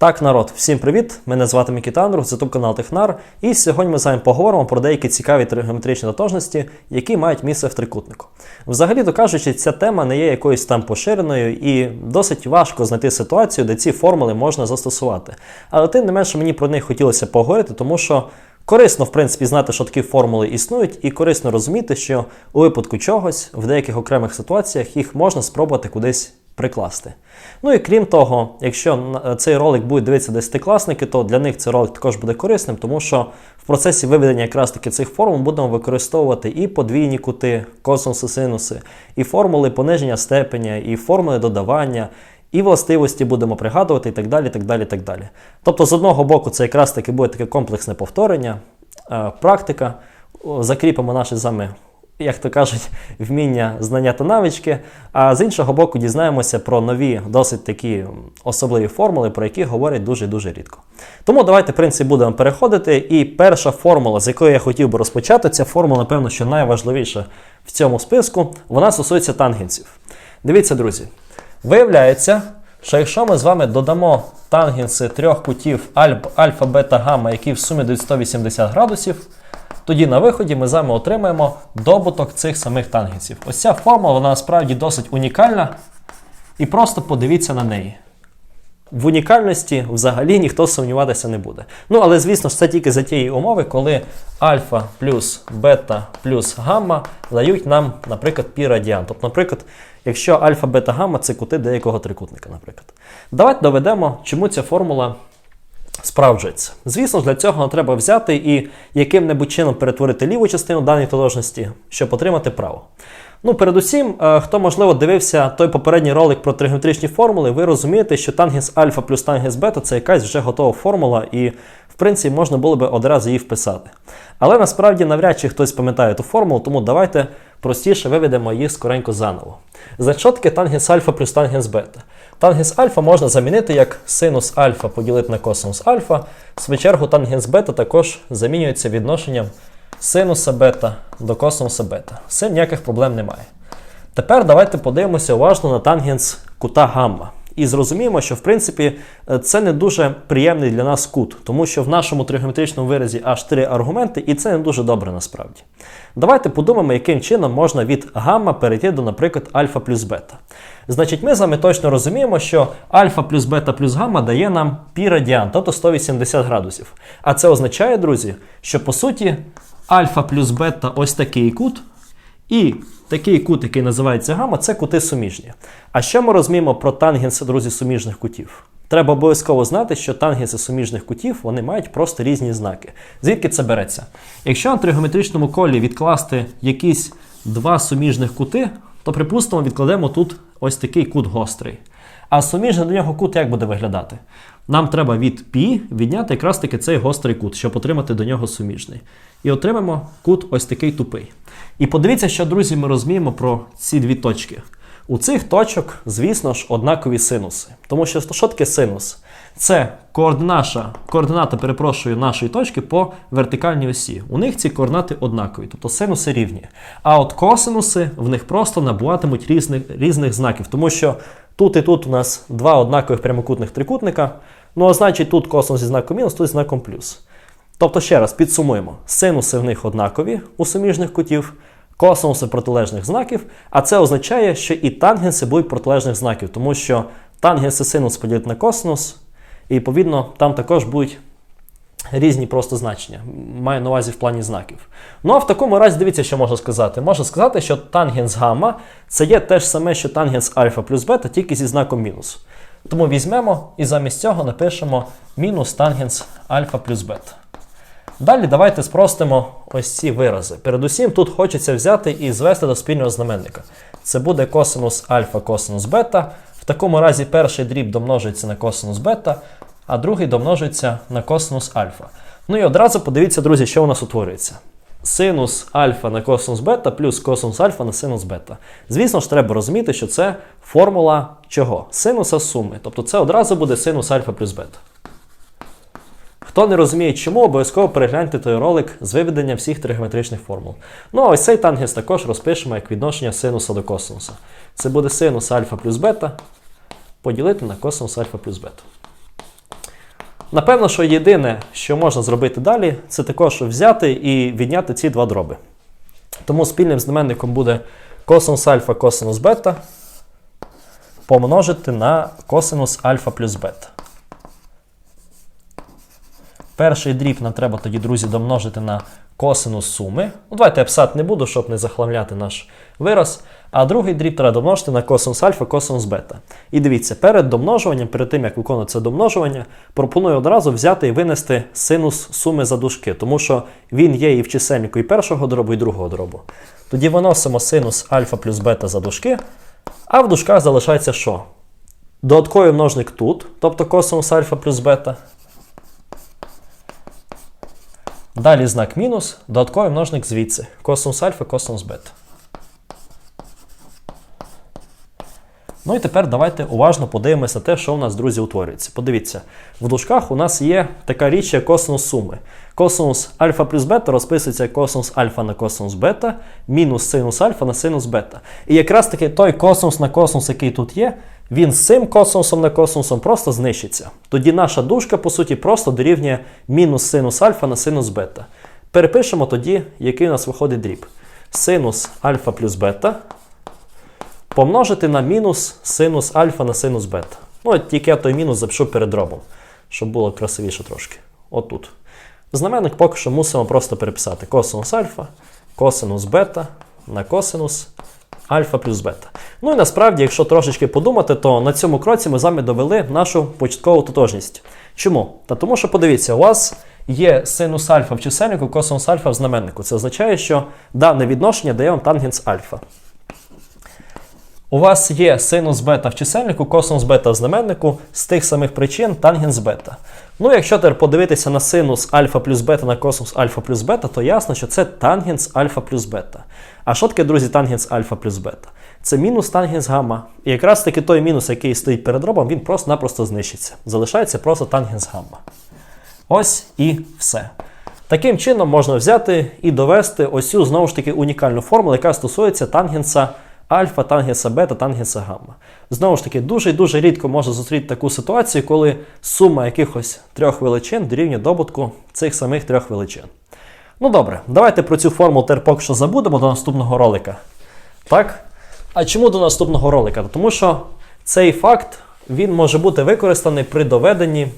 Так, народ, всім привіт! Мене звати Микита Андрус, це YouTube канал Технар. І сьогодні ми з вами поговоримо про деякі цікаві тригонометричні тотожності, які мають місце в трикутнику. Взагалі то кажучи, ця тема не є якоюсь там поширеною і досить важко знайти ситуацію, де ці формули можна застосувати. Але тим не менше мені про них хотілося поговорити, тому що. Корисно, в принципі, знати, що такі формули існують, і корисно розуміти, що у випадку чогось в деяких окремих ситуаціях їх можна спробувати кудись прикласти. Ну і крім того, якщо цей ролик будуть дивитися десятикласники, то для них цей ролик також буде корисним, тому що в процесі виведення якраз таки цих формул будемо використовувати і подвійні кути, косинуси, синуси, і формули пониження степеня, і формули додавання. І властивості будемо пригадувати, і так далі. так далі, так далі. Тобто, з одного боку, це якраз таки буде таке комплексне повторення, е, практика. Закріпимо наші з вами, як то кажуть, вміння, знання та навички. А з іншого боку, дізнаємося про нові, досить такі особливі формули, про які говорять дуже дуже рідко. Тому давайте, в принципі, будемо переходити. І перша формула, з якої я хотів би розпочати, ця формула, напевно, що найважливіша в цьому списку, вона стосується тангенсів. Дивіться, друзі. Виявляється, що якщо ми з вами додамо тангенси трьох кутів альф, альфа, бета, гамма, які в сумі дають 180 градусів, тоді на виході ми з вами отримаємо добуток цих самих тангенсів. Ось ця формула вона насправді досить унікальна. І просто подивіться на неї. В унікальності взагалі ніхто сумніватися не буде. Ну, але звісно ж, це тільки за тієї умови, коли альфа плюс бета плюс гамма дають нам, наприклад, пі-радіан. Тобто, наприклад, якщо альфа, бета, гамма це кути деякого трикутника, наприклад. Давайте доведемо, чому ця формула справджується. Звісно ж, для цього треба взяти і яким-небудь чином перетворити ліву частину даної тотожності, щоб отримати праву. Ну, передусім, е, хто, можливо, дивився той попередній ролик про тригонометричні формули, ви розумієте, що тангенс альфа плюс тангенс бета це якась вже готова формула, і, в принципі, можна було би одразу її вписати. Але насправді навряд чи хтось пам'ятає ту формулу, тому давайте простіше виведемо її скоренько заново. Значить, що тангенс альфа плюс тангенс бета? Тангенс альфа можна замінити як синус альфа поділити на косинус альфа. В свою чергу тангенс бета також замінюється відношенням синуса бета до косинуса бета. З ніяких проблем немає. Тепер давайте подивимося уважно на тангенс кута гамма. І зрозуміємо, що в принципі е, це не дуже приємний для нас кут, тому що в нашому тригонометричному виразі аж три аргументи, і це не дуже добре насправді. Давайте подумаємо, яким чином можна від гамма перейти до, наприклад, альфа плюс бета. Значить, ми з вами точно розуміємо, що альфа плюс бета плюс гамма дає нам пі радіан, тобто 180 градусів. А це означає, друзі, що по суті альфа плюс бета ось такий кут. І такий кут, який називається гамма, це кути суміжні. А що ми розуміємо про тангенси, друзі, суміжних кутів? Треба обов'язково знати, що тангенси суміжних кутів вони мають просто різні знаки. Звідки це береться? Якщо на тригонометричному колі відкласти якісь два суміжних кути, то припустимо, відкладемо тут ось такий кут гострий. А суміжний до нього кут як буде виглядати? Нам треба від пі відняти якраз таки цей гострий кут, щоб отримати до нього суміжний. І отримаємо кут ось такий тупий. І подивіться, що, друзі, ми розуміємо про ці дві точки. У цих точок, звісно ж, однакові синуси. Тому що що таке синус? Це координаша, координата, перепрошую, нашої точки по вертикальній осі. У них ці координати однакові, тобто синуси рівні. А от косинуси в них просто набуватимуть різних, різних знаків, тому що тут і тут у нас два однакових прямокутних трикутника. Ну, а значить, тут косинус зі знаком мінус, тут зі знаком плюс. Тобто, ще раз підсумуємо: синуси в них однакові у суміжних кутів, косинуси протилежних знаків, а це означає, що і тангенси будуть протилежних знаків, тому що тангенси синус поділити на косинус, і відповідно там також будуть різні просто значення. Маю на увазі в плані знаків. Ну а в такому разі дивіться, що можна сказати. Можна сказати, що тангенс гамма це є те ж саме, що тангенс альфа плюс бета, тільки зі знаком мінус. Тому візьмемо і замість цього напишемо мінус тангенс альфа плюс бета. Далі давайте спростимо ось ці вирази. Передусім, тут хочеться взяти і звести до спільного знаменника. Це буде косинус альфа косинус бета. В такому разі перший дріб домножується на косинус бета, а другий домножується на косинус альфа. Ну і одразу подивіться, друзі, що у нас утворюється. Синус альфа на косинус бета плюс косинус альфа на синус бета. Звісно ж, треба розуміти, що це формула чого? Синуса суми. Тобто це одразу буде синус альфа плюс бета. Хто не розуміє, чому, обов'язково перегляньте той ролик з виведення всіх тригонометричних формул. Ну а ось цей тангенс також розпишемо як відношення синуса до косинуса. Це буде синус альфа плюс бета поділити на косинус альфа плюс бета. Напевно, що єдине, що можна зробити далі, це також взяти і відняти ці два дроби. Тому спільним знаменником буде косинус альфа косинус бета помножити на косинус альфа плюс бета. Перший дріб нам треба тоді, друзі, домножити на косинус суми. Ну, давайте я писати не буду, щоб не захламляти наш вираз. А другий дріб треба домножити на косинус альфа, косинус бета. І дивіться, перед домножуванням, перед тим як виконувати це домножування, пропоную одразу взяти і винести синус суми за дужки, тому що він є і в чисельнику і першого дробу, і другого дробу. Тоді виносимо синус альфа плюс бета за дужки, а в дужках залишається що? Додатковий множник тут, тобто косинус альфа плюс бета. Далі знак мінус, додатковий множник звідси. Косинус альфа, косинус бета. Ну і тепер давайте уважно подивимося на те, що у нас, друзі, утворюється. Подивіться, в дужках у нас є така річ, як косинус суми. Косинус альфа плюс бета розписується як косинус альфа на косинус бета, мінус синус альфа на синус бета. І якраз таки той косинус на косинус, який тут є, він з цим косинусом на косинусом просто знищиться. Тоді наша дужка, по суті, просто дорівнює мінус синус альфа на синус бета. Перепишемо тоді, який у нас виходить дріб. Синус альфа плюс бета помножити на мінус синус альфа на синус бета. Ну, от тільки я той мінус запишу перед дробом, щоб було красивіше трошки. Отут. Знаменник поки що мусимо просто переписати косинус альфа, косинус бета на косинус альфа плюс бета. Ну і насправді, якщо трошечки подумати, то на цьому кроці ми з вами довели нашу початкову тотожність. Чому? Та тому що подивіться, у вас є синус альфа в чисельнику, косинус альфа в знаменнику. Це означає, що дане відношення дає вам тангенс альфа. У вас є синус бета в чисельнику, косинус бета в знаменнику з тих самих причин тангенс бета. Ну, якщо тепер подивитися на синус альфа плюс бета на косинус альфа плюс бета, то ясно, що це тангенс альфа плюс бета. А що таке, друзі, тангенс альфа плюс бета? Це мінус тангенс гамма. І якраз таки той мінус, який стоїть перед робом, він просто-напросто знищиться. Залишається просто тангенс гамма. Ось і все. Таким чином можна взяти і довести ось цю знову ж таки унікальну формулу, яка стосується тангенса альфа, тангенса бета, тангенса гамма. Знову ж таки, дуже і дуже рідко можна зустріти таку ситуацію, коли сума якихось трьох величин дорівнює добутку цих самих трьох величин. Ну добре, давайте про цю формулу тепер поки що забудемо до наступного ролика. Так? А чому до наступного ролика? Тому що цей факт він може бути використаний при доведенні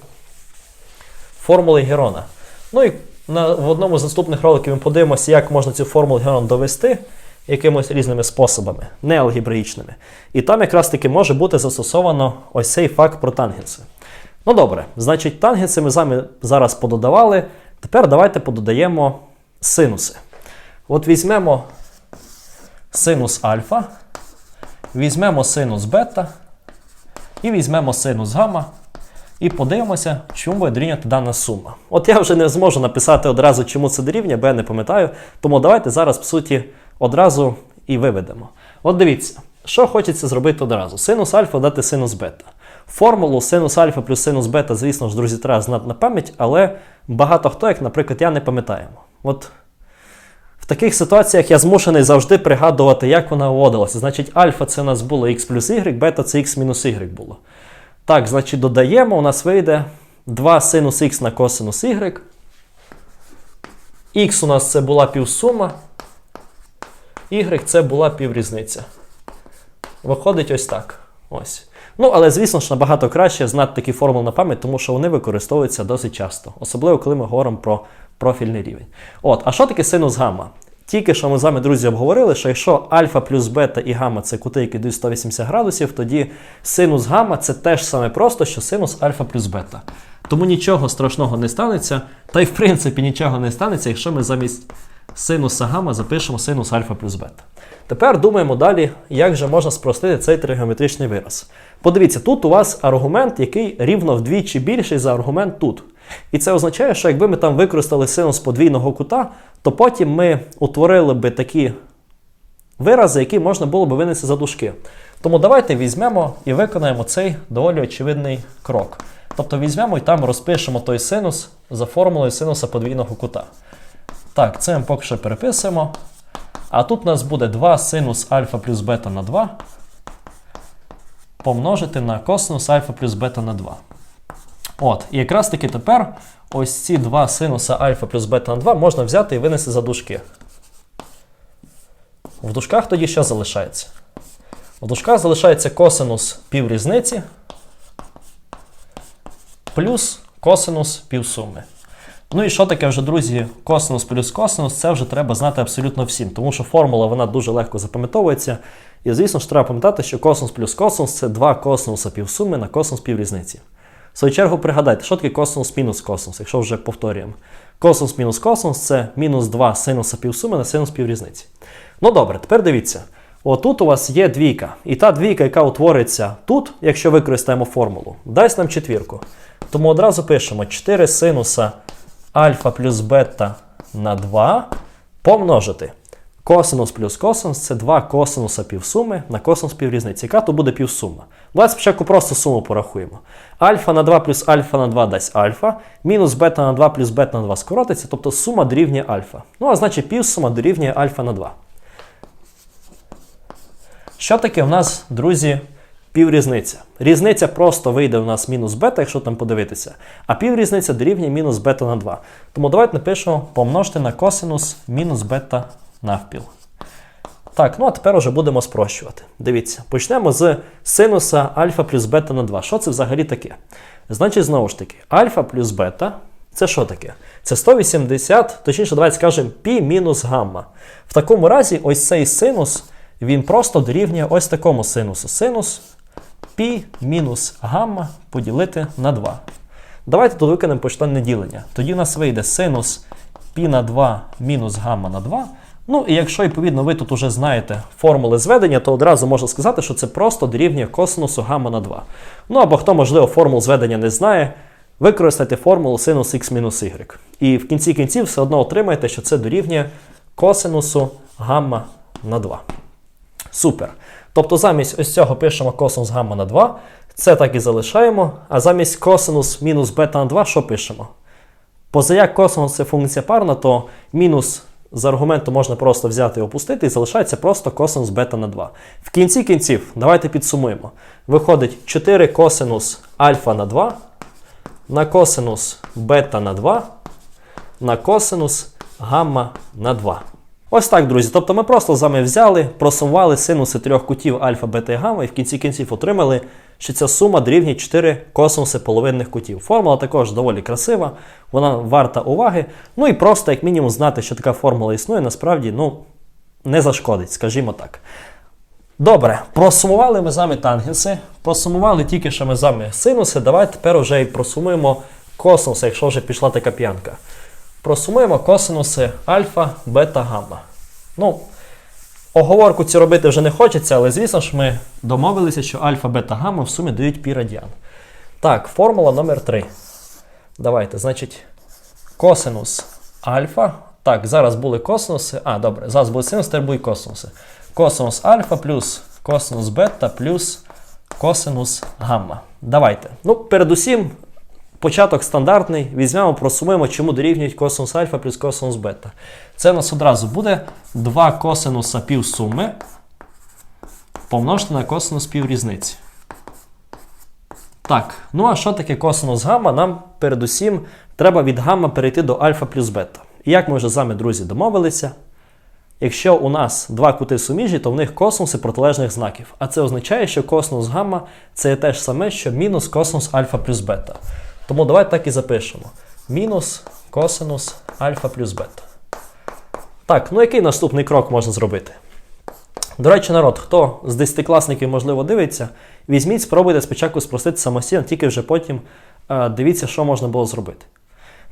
формули Герона. Ну і на, в одному з наступних роликів ми подивимося, як можна цю формулу Герона довести якимось різними способами, не алгебраїчними. І там якраз таки може бути застосовано ось цей факт про тангенси. Ну добре, значить, тангенси ми зараз пододавали. Тепер давайте пододаємо синуси. От візьмемо синус альфа, візьмемо синус бета і візьмемо синус гамма. І подивимося, чому буде дорівнювати дана сума. От я вже не зможу написати одразу, чому це дорівнює, бо я не пам'ятаю. Тому давайте зараз, по суті, одразу і виведемо. От дивіться, що хочеться зробити одразу: синус альфа дати синус бета. Формулу синус альфа плюс синус бета, звісно ж, друзі, треба знати на пам'ять, але багато хто, як, наприклад, я не пам'ятаємо. От в таких ситуаціях я змушений завжди пригадувати, як вона вводилася. Значить, альфа це у нас було x плюс y, бета це x мінус y було. Так, значить, додаємо, у нас вийде 2 синус х на косинус y. Х у нас це була півсума. Y це була піврізниця. Виходить ось так. Ось. Ну, але, звісно ж, набагато краще знати такі формули на пам'ять, тому що вони використовуються досить часто, особливо коли ми говоримо про профільний рівень. От, а що таке синус гамма? Тільки що ми з вами, друзі, обговорили, що якщо альфа плюс бета і гамма це кути, які дають 180 градусів, тоді синус гамма це теж саме просто, що синус альфа плюс бета. Тому нічого страшного не станеться, та й в принципі нічого не станеться, якщо ми замість синуса гамма запишемо синус альфа плюс бета. Тепер думаємо далі, як же можна спростити цей тригонометричний вираз. Подивіться, тут у вас аргумент, який рівно вдвічі більший за аргумент тут. І це означає, що якби ми там використали синус подвійного кута, то потім ми утворили би такі вирази, які можна було би винести за дужки. Тому давайте візьмемо і виконаємо цей доволі очевидний крок. Тобто візьмемо і там розпишемо той синус за формулою синуса подвійного кута. Так, це ми поки що переписуємо. А тут у нас буде 2 синус альфа плюс бета на 2 помножити на косинус альфа плюс бета на 2. От, і якраз таки тепер ось ці два синуса альфа плюс бета на 2 можна взяти і винести за дужки. В дужках тоді що залишається? В дужках залишається косинус піврізниці плюс косинус півсуми. Ну і що таке вже, друзі, косинус плюс косинус, це вже треба знати абсолютно всім, тому що формула вона дуже легко запам'ятовується. І звісно ж треба пам'ятати, що косинус плюс косинус це два косинуса півсуми на косинус піврізниці. В свою чергу пригадайте, що таке косинус мінус косинус, якщо вже повторюємо. Косинус мінус косинус це мінус 2 синуса півсуми на синус піврізниці. Ну добре, тепер дивіться. Отут у вас є двійка. І та двійка, яка утвориться тут, якщо використаємо формулу, дасть нам четвірку. Тому одразу пишемо 4 синуса альфа плюс бета на 2 помножити. Косинус плюс косинус це 2 косинуса півсуми на косинус піврізниці. Яка то буде півсума? Давайте спочатку просто суму порахуємо. Альфа на 2 плюс альфа на 2 дасть альфа, мінус бета на 2 плюс бета на 2 скоротиться, тобто сума дорівнює альфа. Ну, а значить півсума дорівнює альфа на 2. Що таке в нас, друзі, піврізниця? Різниця просто вийде у нас мінус бета, якщо там подивитися, а піврізниця дорівнює мінус бета на 2. Тому давайте напишемо помножити на косинус мінус бета навпіл. Так, ну а тепер вже будемо спрощувати. Дивіться, почнемо з синуса альфа плюс бета на 2. Що це взагалі таке? Значить, знову ж таки, альфа плюс бета це що таке? Це 180, точніше, давайте скажемо, пі мінус гамма. В такому разі, ось цей синус, він просто дорівнює ось такому синусу. Синус пі мінус гамма поділити на 2. Давайте тут виконаємо почтенне ділення. Тоді у нас вийде синус пі на 2 мінус гамма на 2. Ну і якщо, відповідно, ви тут уже знаєте формули зведення, то одразу можна сказати, що це просто дорівнює косинусу гамма на 2. Ну або хто, можливо, формул зведення не знає, використайте формулу синус х мінус y. І в кінці кінців все одно отримаєте, що це дорівнює косинусу гамма на 2. Супер. Тобто замість ось цього пишемо косинус гамма на 2. Це так і залишаємо. А замість косинус мінус бета на 2, що пишемо? Позаяк косинус це функція парна, то мінус з аргументу можна просто взяти і опустити, і залишається просто косинус бета на 2. В кінці кінців, давайте підсумуємо. Виходить 4 косинус альфа на 2, на косинус бета на 2, на косинус гамма на 2. Ось так, друзі. Тобто ми просто з вами взяли, просумували синуси трьох кутів альфа, бета і гамма, і в кінці кінців отримали, що ця сума дорівнює 4 косинуси половинних кутів. Формула також доволі красива, вона варта уваги. Ну і просто, як мінімум, знати, що така формула існує, насправді ну, не зашкодить, скажімо так. Добре, просумували ми з вами тангенси, просумували тільки що ми з вами синуси. Давайте тепер вже і просумуємо косинуси, якщо вже пішла така п'янка. Просумуємо косинуси альфа, бета, гамма. Ну, оговорку цю робити вже не хочеться, але звісно ж ми домовилися, що альфа, бета, гамма в сумі дають пі радіан. Так, формула номер 3. Давайте, значить, косинус альфа. Так, зараз були косинуси. А, добре, зараз були синуси, тепер будуть косинуси. Косинус альфа плюс косинус бета плюс косинус гамма. Давайте. Ну, передусім, початок стандартний. Візьмемо, просумуємо, чому дорівнюють косинус альфа плюс косинус бета. Це у нас одразу буде 2 косинуса півсуми помножити на косинус піврізниці. Так, ну а що таке косинус гамма? Нам передусім треба від гамма перейти до альфа плюс бета. І як ми вже з вами, друзі, домовилися, якщо у нас два кути суміжні, то в них косинуси протилежних знаків. А це означає, що косинус гамма це те ж саме, що мінус косинус альфа плюс бета. Тому давайте так і запишемо. Мінус косинус альфа плюс бета. Так, ну який наступний крок можна зробити? До речі, народ, хто з 10-класників, можливо, дивиться, візьміть, спробуйте спочатку спростити самостійно, тільки вже потім е, дивіться, що можна було зробити.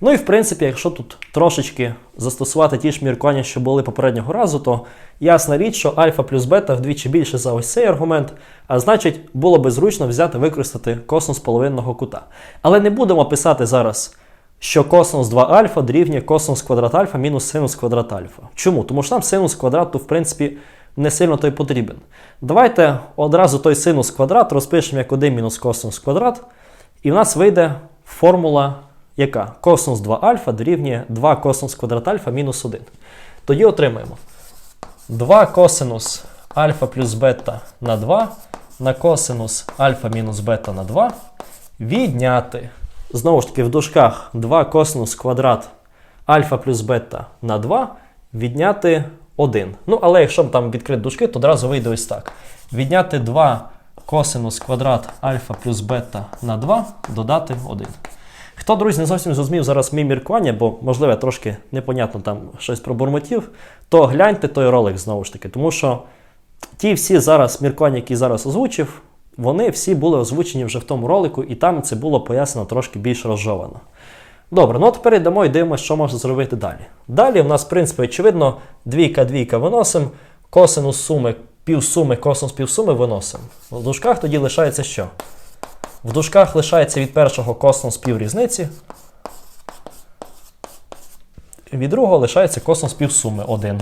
Ну і в принципі, якщо тут трошечки застосувати ті ж міркування, що були попереднього разу, то ясна річ, що альфа плюс бета вдвічі більше за ось цей аргумент, а значить, було би зручно взяти використати косинус половинного кута. Але не будемо писати зараз, що косинус 2 альфа дорівнює косинус квадрат альфа мінус синус квадрат альфа. Чому? Тому що нам синус квадрату, в принципі, не сильно той потрібен. Давайте одразу той синус квадрат розпишемо як 1 мінус косинус квадрат, і в нас вийде формула яка? Косинус 2 альфа дорівнює 2 косинус квадрат альфа мінус 1. Тоді отримаємо 2 косинус альфа плюс бета на 2 на косинус альфа мінус бета на 2 відняти знову ж таки, в дужках 2 косинус квадрат альфа плюс бета на 2 відняти 1. Ну, але якщо там відкрити дужки, то одразу вийде ось так. Відняти 2 косинус квадрат альфа плюс бета на 2, додати 1. Хто, друзі, не зовсім зрозумів зараз мій міркування, бо, можливо, трошки непонятно там щось пробурмотів, то гляньте той ролик знову ж таки, тому що ті всі зараз міркування, які зараз озвучив, вони всі були озвучені вже в тому ролику, і там це було пояснено трошки більш розжовано. Добре, ну а тепер йдемо і дивимося, що можна зробити далі. Далі в нас, в принципі, очевидно, двійка, двійка виносимо, косинус суми, півсуми, косинус півсуми виносимо. В дужках тоді лишається що? В дужках лишається від першого косинус піврізниці. Від другого лишається косинус півсуми 1.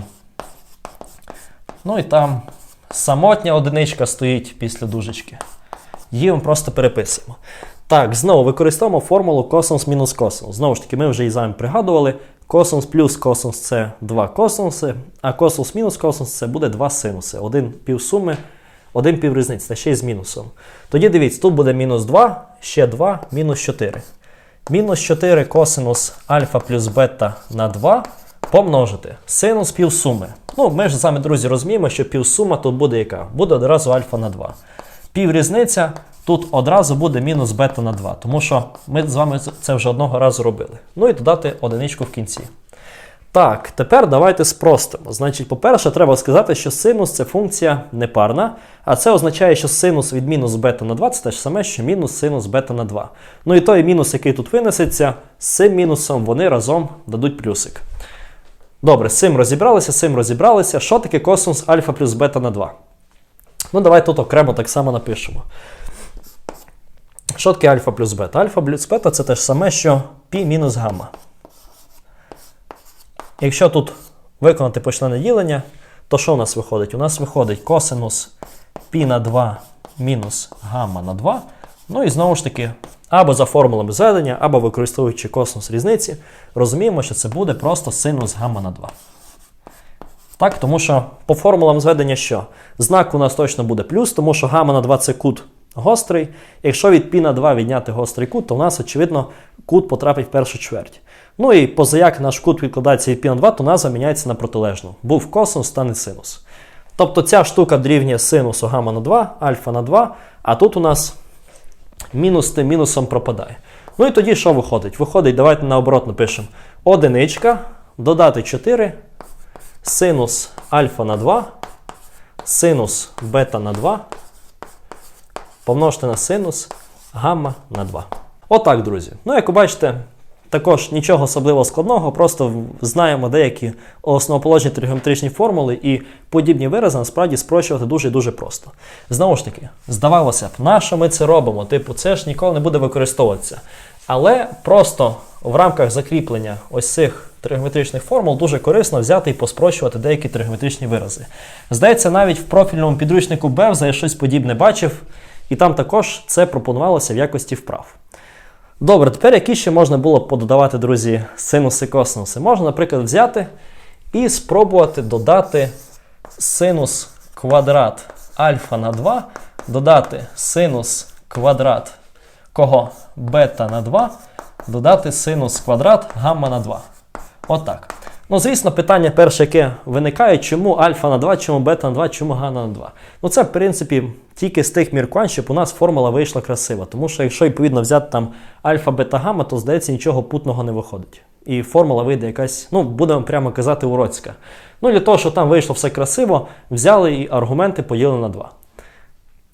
Ну і там самотня одиничка стоїть після дужечки. Її ми просто переписуємо. Так, знову використовуємо формулу косинус мінус косинус. Знову ж таки, ми вже і вами пригадували. Косинус плюс косинус це 2 косинуси, а косинус мінус косинус це буде 2 синуси. Один півсуми, один піврізниці, та ще й з мінусом. Тоді дивіться, тут буде мінус 2, ще 2, мінус 4. Мінус 4 косинус альфа плюс бета на 2 помножити. Синус півсуми. Ну, ми ж з вами, друзі, розуміємо, що півсума тут буде яка? Буде одразу альфа на 2. Піврізниця тут одразу буде мінус бета на 2, тому що ми з вами це вже одного разу робили. Ну і додати одиничку в кінці. Так, тепер давайте спростимо. Значить, по-перше, треба сказати, що синус це функція непарна, а це означає, що синус від мінус бета на 2 це те ж саме, що мінус синус бета на 2. Ну і той мінус, який тут винесеться, з цим мінусом вони разом дадуть плюсик. Добре, з цим розібралися, з цим розібралися. Що таке косинус альфа плюс бета на 2? Ну, давай тут окремо так само напишемо. Що таке альфа плюс бета? Альфа плюс бета це те ж саме, що пі мінус гамма. Якщо тут виконати почлене ділення, то що у нас виходить? У нас виходить косинус пі на 2 мінус гамма на 2. Ну і знову ж таки, або за формулами зведення, або використовуючи косинус різниці, розуміємо, що це буде просто синус гамма на 2. Так, тому що по формулам зведення що? Знак у нас точно буде плюс, тому що гамма на 2 це кут гострий. Якщо від пі на 2 відняти гострий кут, то у нас, очевидно, кут потрапить в першу чверть. Ну і позаяк наш кут відкладається від пі на 2, то назва міняється на протилежну. Був косинус, стане синус. Тобто ця штука дорівнює синусу гамма на 2, альфа на 2, а тут у нас мінус тим мінусом пропадає. Ну і тоді що виходить? Виходить, давайте наоборот напишемо одиничка, додати 4, синус альфа на 2, синус бета на 2, помножити на синус гамма на 2. Отак, друзі. Ну, як ви бачите, також нічого особливо складного, просто знаємо деякі основоположні тригонометричні формули і подібні вирази насправді спрощувати дуже і дуже просто. Знову ж таки, здавалося б, на що ми це робимо? Типу, це ж ніколи не буде використовуватися. Але просто в рамках закріплення ось цих тригонометричних формул дуже корисно взяти і поспрощувати деякі тригонометричні вирази. Здається, навіть в профільному підручнику Бевза я щось подібне бачив, і там також це пропонувалося в якості вправ. Добре, тепер які ще можна було пододавати, друзі, синуси косинуси? Можна, наприклад, взяти і спробувати додати синус квадрат альфа на 2, додати синус квадрат кого? Бета на 2, додати синус квадрат гамма на 2. Отак. Ну, звісно, питання перше, яке виникає, чому альфа на 2, чому бета на 2, чому гамма на 2. Ну, це, в принципі, тільки з тих міркувань, щоб у нас формула вийшла красива. Тому що, якщо, відповідно, взяти там альфа, бета, гамма, то, здається, нічого путного не виходить. І формула вийде якась, ну, будемо прямо казати, уроцька. Ну, для того, щоб там вийшло все красиво, взяли і аргументи поділили на 2.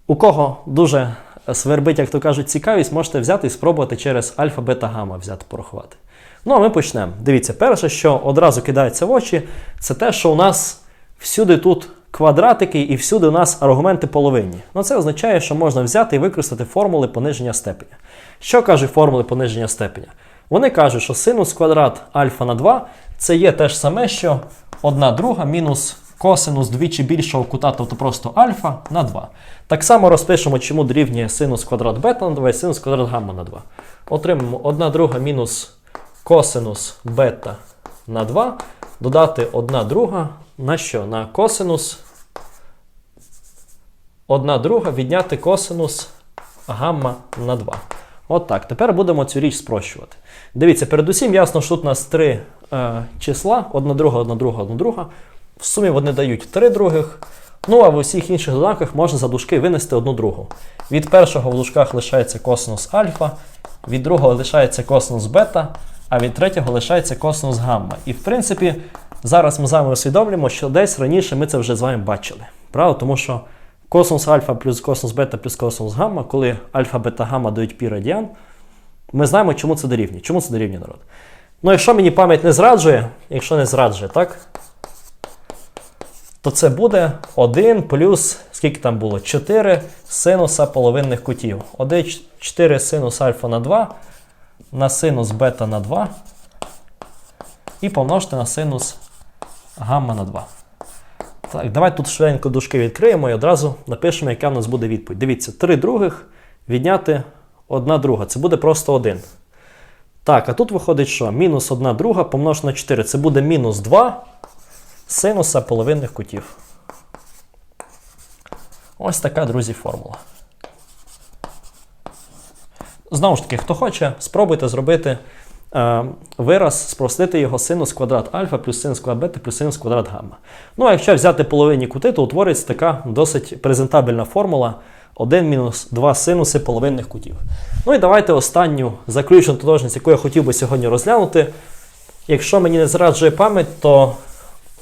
У кого дуже свербить, як то кажуть, цікавість, можете взяти і спробувати через альфа, бета, гамма взяти порахувати. Ну, а ми почнемо. Дивіться, перше, що одразу кидається в очі, це те, що у нас всюди тут квадратики і всюди у нас аргументи половинні. Ну, це означає, що можна взяти і використати формули пониження степеня. Що кажуть формули пониження степеня? Вони кажуть, що синус квадрат альфа на 2 це є те ж саме, що 1 друга мінус косинус двічі більшого кута, тобто просто альфа на 2. Так само розпишемо, чому дорівнює синус квадрат бета на 2 і синус квадрат гамма на 2. Отримаємо 1 друга мінус косинус бета на 2, додати 1 друга на що? На косинус 1 друга відняти косинус гамма на 2. От так. Тепер будемо цю річ спрощувати. Дивіться, передусім ясно, що тут у нас три е, числа: одна друга, одна друга, одна друга. В сумі вони дають три других. Ну а в усіх інших доданках можна за дужки винести одну другу. Від першого в дужках лишається косинус альфа, від другого лишається косинус бета, а від третього лишається косинус гамма. І в принципі, зараз ми з вами усвідомлюємо, що десь раніше ми це вже з вами бачили. Правда? Тому що косинус альфа плюс косинус бета плюс косинус гамма, коли альфа, бета, гамма дають пі радіан, ми знаємо, чому це дорівнює. Чому це дорівнює народ? Ну, якщо мені пам'ять не зраджує, якщо не зраджує, так? То це буде 1 плюс, скільки там було? 4 синуса половинних кутів. 1, 4 синус альфа на 2 на синус бета на 2 і помножити на синус гамма на 2. Так, давайте тут швиденько дужки відкриємо і одразу напишемо, яка в нас буде відповідь. Дивіться, 3 других відняти 1 друга. Це буде просто 1. Так, а тут виходить, що мінус 1 друга помножити на 4. Це буде мінус 2 синуса половинних кутів. Ось така, друзі, формула. Знову ж таки, хто хоче, спробуйте зробити е, вираз, спростити його синус квадрат альфа плюс синус квадрат бета плюс синус квадрат гамма. Ну а якщо взяти половинні кути, то утвориться така досить презентабельна формула 1 мінус 2 синуси половинних кутів. Ну і давайте останню заключну тотожність, яку я хотів би сьогодні розглянути. Якщо мені не зраджує пам'ять, то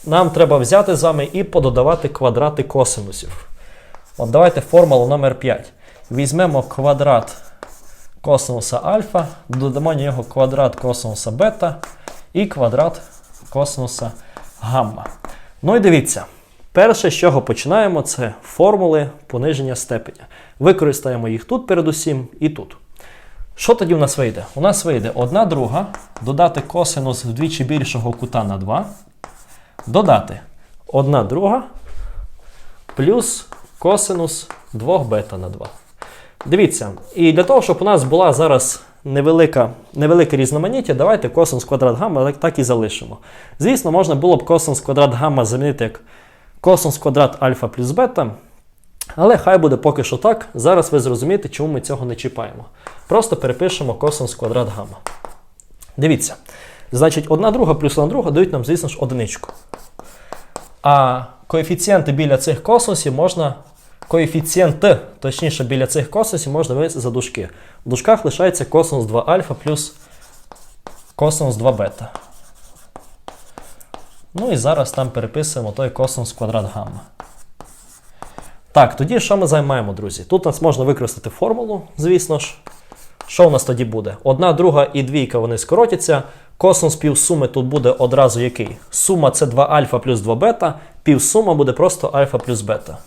нам треба взяти з вами і пододавати квадрати косинусів. От давайте формулу номер 5. Візьмемо квадрат косинуса альфа, додамо на нього квадрат косинуса бета і квадрат косинуса гамма. Ну і дивіться, перше, з чого починаємо, це формули пониження степеня. Використаємо їх тут передусім і тут. Що тоді в нас вийде? У нас вийде 1 друга, додати косинус вдвічі більшого кута на 2, додати 1 друга плюс косинус 2 бета на 2. Дивіться, і для того, щоб у нас була зараз невелика, невелике різноманіття, давайте косинус квадрат гамма так, і залишимо. Звісно, можна було б косинус квадрат гамма замінити як косинус квадрат альфа плюс бета. Але хай буде поки що так. Зараз ви зрозумієте, чому ми цього не чіпаємо. Просто перепишемо косинус квадрат гамма. Дивіться. Значить, одна друга плюс одна друга дають нам, звісно ж, одиничку. А коефіцієнти біля цих косинусів можна. Коефіцієнти, точніше, біля цих косинусів можна винести за дужки. В дужках лишається косинус 2 альфа плюс косинус 2 бета. Ну і зараз там переписуємо той косинус квадрат гамма. Так, тоді що ми займаємо, друзі? Тут у нас можна використати формулу, звісно ж. Що у нас тоді буде? Одна, друга і двійка вони скоротяться. Косинус півсуми тут буде одразу який? Сума це 2 альфа плюс 2 бета, півсума буде просто альфа плюс бета.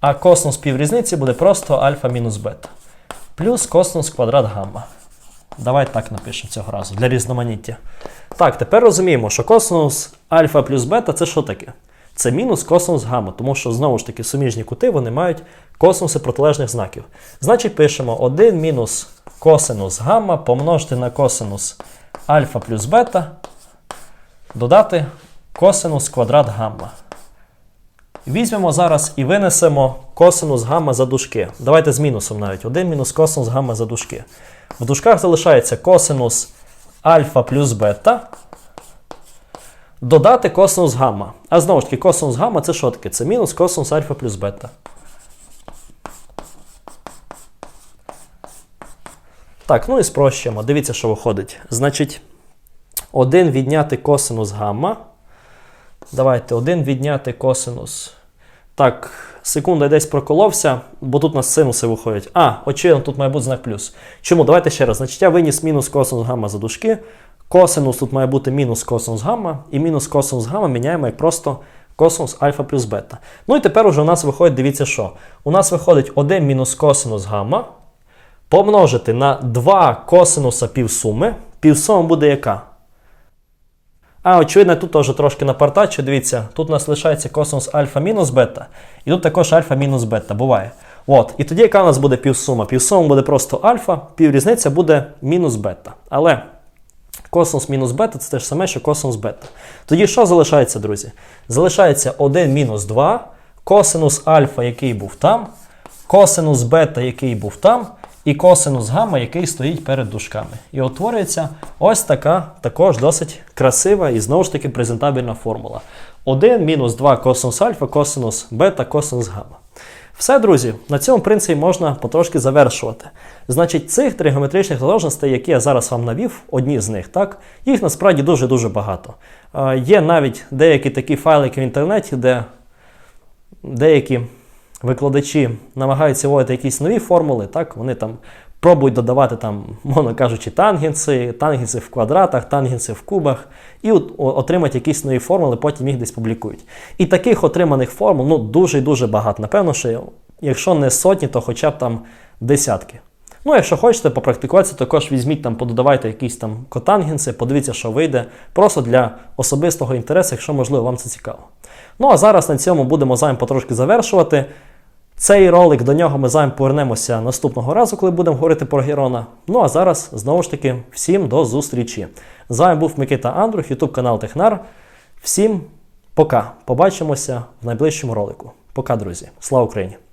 А косинус піврізниці буде просто альфа мінус бета. Плюс косинус квадрат гамма. Давайте так напишемо цього разу для різноманіття. Так, тепер розуміємо, що косинус альфа плюс бета це що таке? Це мінус косинус гамма, тому що, знову ж таки, суміжні кути вони мають косинуси протилежних знаків. Значить, пишемо 1 мінус косинус гамма помножити на косинус альфа плюс бета, додати косинус квадрат гамма. Візьмемо зараз і винесемо косинус гамма за дужки. Давайте з мінусом навіть. 1 мінус косинус гамма за дужки. В дужках залишається косинус альфа плюс бета. Додати косинус гамма. А знову ж таки, косинус гамма це що таке? Це мінус косинус альфа плюс бета. Так, ну і спрощуємо. Дивіться, що виходить. Значить, 1 відняти косинус гамма. Давайте 1 відняти косинус. Так, секунда десь проколовся, бо тут у нас синуси виходять. А, очевидно, тут має бути знак плюс. Чому? Давайте ще раз. Значить, я виніс мінус косинус гамма за дужки. Косинус тут має бути мінус косинус гамма, і мінус косинус гамма міняємо як просто косинус альфа плюс бета. Ну і тепер уже у нас виходить, дивіться що. У нас виходить 1 мінус косинус гамма помножити на 2 косинуса півсуми. Півсума буде яка? А, очевидно, тут теж трошки напартачу. Дивіться, тут у нас лишається косинус альфа мінус бета, і тут також альфа мінус бета. Буває. От. І тоді яка у нас буде півсума? Півсума буде просто альфа, піврізниця буде мінус бета. Але косинус мінус бета це те ж саме, що косинус бета. Тоді що залишається, друзі? Залишається 1 мінус 2, косинус альфа, який був там, косинус бета, який був там, і косинус гамма, який стоїть перед дужками. І утворюється ось така також досить красива і знову ж таки презентабельна формула. 1 мінус 2 косинус альфа, косинус бета, косинус гамма. Все, друзі, на цьому принципі можна потрошки завершувати. Значить, цих тригонометричних тотожностей, які я зараз вам навів, одні з них, так, їх насправді дуже-дуже багато. Е, є навіть деякі такі файлики в інтернеті, де деякі викладачі намагаються вводити якісь нові формули, так, вони там пробують додавати, там, мовно кажучи, тангенси, тангенси в квадратах, тангенси в кубах, і от, отримати якісь нові формули, потім їх десь публікують. І таких отриманих формул ну, дуже і дуже багато. Напевно, що якщо не сотні, то хоча б там десятки. Ну, якщо хочете попрактикуватися, також візьміть там, пододавайте якісь там котангенси, подивіться, що вийде. Просто для особистого інтересу, якщо можливо вам це цікаво. Ну а зараз на цьому будемо з вами потрошки завершувати. Цей ролик до нього ми з вами повернемося наступного разу, коли будемо говорити про Герона. Ну а зараз знову ж таки всім до зустрічі. З вами був Микита Андрух, Ютуб канал Технар. Всім пока. Побачимося в найближчому ролику. Пока, друзі. Слава Україні!